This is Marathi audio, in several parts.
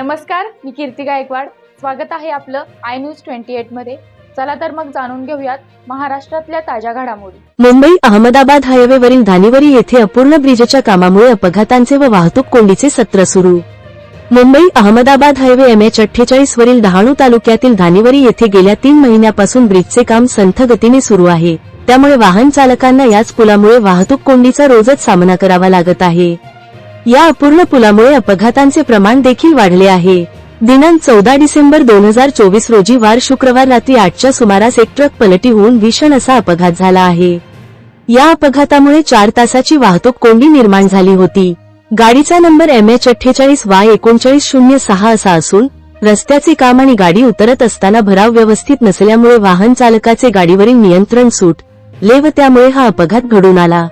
नमस्कार मी कीर्ती गायकवाड. स्वागत आहे आपलं आय न्यूज ट्वेंटी एटमध्ये. चला तर मग जाणून घेऊयात महाराष्ट्रातल्या ताज्या घडामोडी. मुंबई अहमदाबाद हायवेवरील धानिवरी येथे अपूर्ण ब्रिजच्या कामामुळे अपघातांचे व वाहतूक कोंडीचे सत्र सुरू. Mumbai Ahmedabad highway M H अठ्ठेचाळीस वरील डहाणू तालुक्यातील धानिवरी येथे गेल्या तीन महिन्यापासून ब्रिजचे काम संथ गतीने सुरू आहे. त्यामुळे वाहन चालकांना याच पुलामुळे वाहतूक कोंडीचा रोजच सामना करावा लागत आहे. या अपूर्ण पुलामुळे अपघातांचे प्रमाण देखील वाढले आहे. दिनांक चौदा डिसेंबर दोन हजार चोवीस रोजी वार शुक्रवार रात्री आठच्या सुमारास एक ट्रक पलटी होऊन भीषण असा अपघात झाला आहे. या अपघातामुळे चार तासाची वाहतूक कोंडी निर्माण झाली होती. गाडीचा नंबर एम एच अठ्ठेचाळीस वाय एकोणचाळीस शून्य सहा असा असून रस्त्याचे काम आणि गाडी उतरत असताना भराव व्यवस्थित नसल्यामुळे वाहन चालकाचे गाडीवरील नियंत्रण सूट ले व त्यामुळे हा अपघात घडून आला.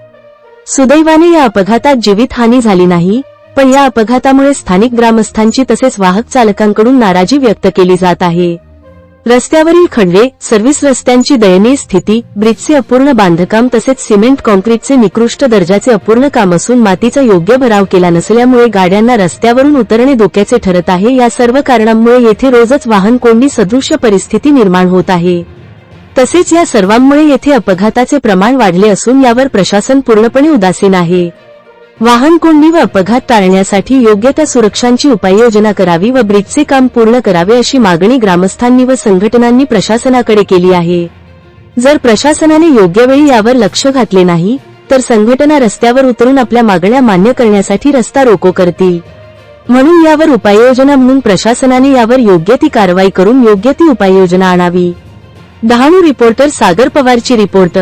सुदैवाने या अपघातात जीवितहानी झाली नाही पण या अपघातामुळे स्थानिक ग्रामस्थांची तसेच वाहक चालकांकडून नाराजी व्यक्त केली जात आहे. रस्त्यावरील खड्डे सर्व्हिस रस्त्यांची दयनीय स्थिती ब्रिजचे अपूर्ण बांधकाम तसेच सिमेंट कॉन्क्रीटचे निकृष्ट दर्जाचे अपूर्ण काम असून मातीचा योग्य भराव केला नसल्यामुळे गाड्यांना रस्त्यावरून उतरणे धोक्याचे ठरत आहे. या सर्व कारणांमुळे येथे रोजच वाहन कोंडी सदृश्य परिस्थिती निर्माण होत आहे. तसेच या सर्वांमुळे येथे अपघाताचे प्रमाण वाढले असून यावर प्रशासन पूर्णपणे उदासीन आहे. वाहन कोंडी व अपघात टाळण्यासाठी योग्य त्या सुरक्षांची उपाययोजना करावी व ब्रिजचे काम पूर्ण करावे अशी मागणी ग्रामस्थांनी व संघटनांनी प्रशासनाकडे केली आहे. जर प्रशासनाने योग्य वेळी यावर लक्ष घातले नाही तर संघटना रस्त्यावर उतरून आपल्या मागण्या मान्य करण्यासाठी रस्ता रोको करतील. म्हणून यावर उपाययोजना म्हणून प्रशासनाने यावर योग्य ती कारवाई करून योग्य ती उपाययोजना आणावी. डहाणू रिपोर्टर सागर पवारची रिपोर्ट.